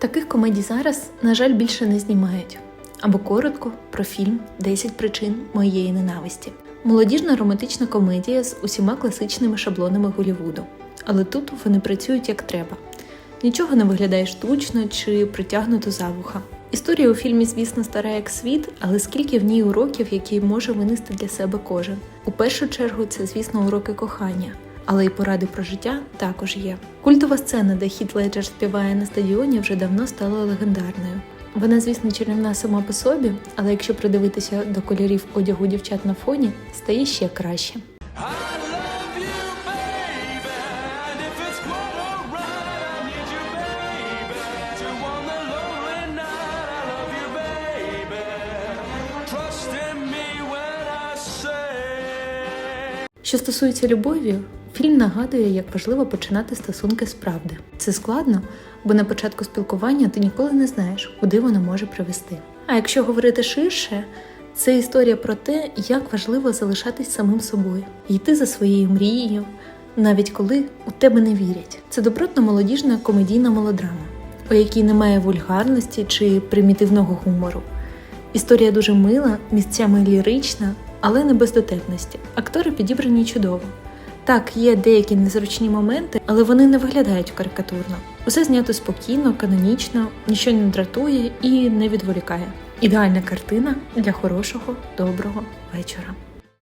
Таких комедій зараз, на жаль, більше не знімають. Або коротко про фільм «10 причин моєї ненависті. Молодіжна романтична комедія з усіма класичними шаблонами Голівуду. Але тут вони працюють як треба. Нічого не виглядає штучно чи притягнуто за вуха. Історія у фільмі, звісно, стара як світ, але скільки в ній уроків, які може винести для себе кожен. У першу чергу це, звісно, уроки кохання, але й поради про життя також є. Культова сцена, де Хіт Леджер співає на стадіоні, вже давно стала легендарною. Вона, звісно, чарівна сама по собі, але якщо придивитися до кольорів одягу дівчат на фоні, стає ще краще. Що стосується любові, фільм нагадує, як важливо починати стосунки з правди. Це складно, бо на початку спілкування ти ніколи не знаєш, куди воно може привести. А якщо говорити ширше, це історія про те, як важливо залишатись самим собою, йти за своєю мрією, навіть коли у тебе не вірять. Це добротна молодіжна комедійна мелодрама, у якій немає вульгарності чи примітивного гумору. Історія дуже мила, місцями лірична, але не без дотепності. Актори підібрані чудово. Так, є деякі незручні моменти, але вони не виглядають карикатурно. Усе знято спокійно, канонічно, нічого не дратує і не відволікає. Ідеальна картина для хорошого, доброго вечора.